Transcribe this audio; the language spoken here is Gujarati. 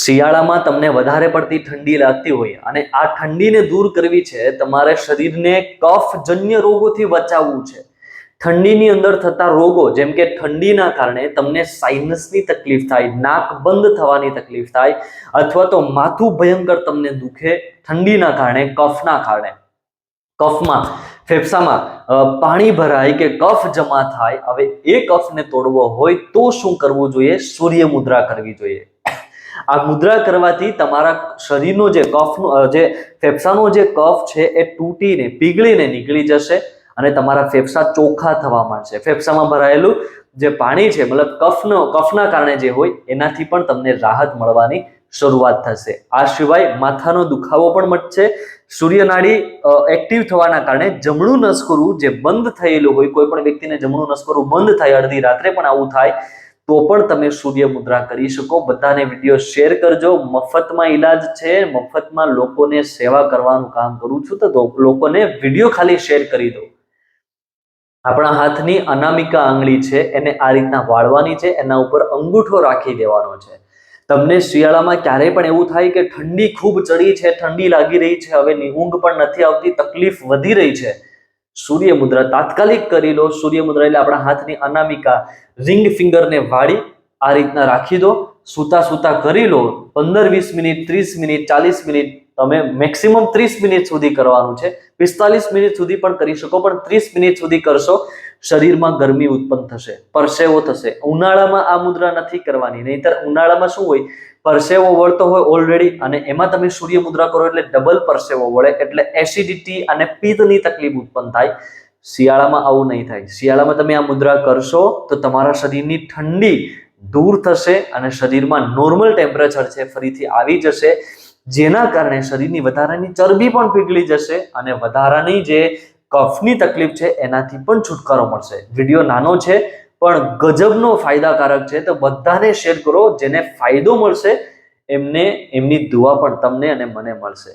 શિયાળામાં તમને વધારે પડતી ઠંડી લાગતી હોય અને આ ઠંડીને દૂર કરવી છે તમારે શરીરને કફજન્ય રોગોથી બચાવવું છે. ઠંડીની અંદર થતા રોગો, જેમ કે ઠંડીના કારણે તમને સાઇનસની તકલીફ થાય, નાક બંધ થવાની તકલીફ થાય અથવા તો માથું ભયંકર તમને દુખે ઠંડીના કારણે, કફના કારણે. કફમાં, ફેફસામાં પાણી ભરાય કે કફ જમા થાય, હવે એ કફને તોડવો હોય તો શું કરવું જોઈએ? સૂર્ય મુદ્રા કરવી જોઈએ. આ મુદ્રા કરવાથી તમારા શરીરનો જે કફનો જે ફેફસાનો જે કફ છે એ તૂટીને, પીગળીને નીકળી જશે અને તમારા ફેફસા ચોખ્ખા થવા માંડશે. ફેફસામાં ભરાયેલું જે પાણી છે, મતલબ કફનો, કફના કારણે જે હોય, એનાથી પણ તમને રાહત મળવાની શરૂઆત થશે. આ સિવાય માથાનો દુખાવો પણ મટશે. સૂર્યનાડી એક્ટિવ થવાના કારણે જમણું નસકોરું જે બંધ થયેલું હોય, કોઈ પણ વ્યક્તિને જમણું નસકોરું બંધ થાય, અડધી રાત્રે પણ આવું થાય તો પણ તમે સૂર્ય મુદ્રા કરી શકો. બધાને વીડિયો શેર કરજો. મફતમાં ઈલાજ છે. મફતમાં લોકોને સેવા કરવાનું કામ કરું છું તો લોકોને વીડિયો ખાલી શેર કરી દો. આપણા હાથની અનામિકા આંગળી છે. એને આ રીતના વાળવાની છે. એના ઉપર અંગૂઠો રાખી દેવાનો છે. તમને શિયાળામાં ક્યારેય પણ એવું થાય કે ઠંડી ખૂબ ચડી છે, ઠંડી લાગી રહી છે. હવે નિહુંગ પણ નથી આવતી. તકલીફ વધી રહી છે. સૂર્ય મુદ્રા તાત્કાલિક કરી લો. સૂર્ય મુદ્રા એટલે આપણા હાથની અનામિકા. રિંગ ફિંગરને વાળી આ રીતના રાખી દો. સૂતા સૂતા કરી લો. પંદર વીસ મિનિટ, ત્રીસ મિનિટ, ચાલીસ મિનિટ તમે મેક્સિમમ ત્રીસ મિનિટ સુધી કરવાનું છે. પિસ્તાલીસ મિનિટ સુધી પણ કરી શકો, પણ ત્રીસ મિનિટ સુધી કરશો, શરીરમાં ગરમી ઉત્પન્ન થશે, પરસેવો થશે. ઉનાળામાં આ મુદ્રા નથી કરવાની, નહીતર ઉનાળામાં શું હોય? પરસેવો વળતો હોય ઓલરેડી અને એમાં તમે સૂર્ય મુદ્રા કરો એટલે ડબલ પરસેવો વળે, એટલે એસિડિટી અને પિત્તની તકલીફ ઉત્પન્ન થાય. શિયાળામાં આવું નહીં થાય. શિયાળામાં તમે આ મુદ્રા કરશો તો તમારા શરીરની ઠંડી દૂર થશે અને શરીરમાં નોર્મલ ટેમ્પરેચર છે, ફરીથી આવી જશે. જેના કારણે શરીરની વધારાની ચરબી પણ પીગળી જશે અને વધારાની જે કફની તકલીફ છે, એનાથી પણ છુટકારો મળશે. વીડિયો નાનો છે, પણ ગજબનો ફાયદાકારક છે. તો બધાને શેર કરો, જેને ફાયદો મળશે, એમને, એમની દુઆ પણ તમને અને મને મળશે.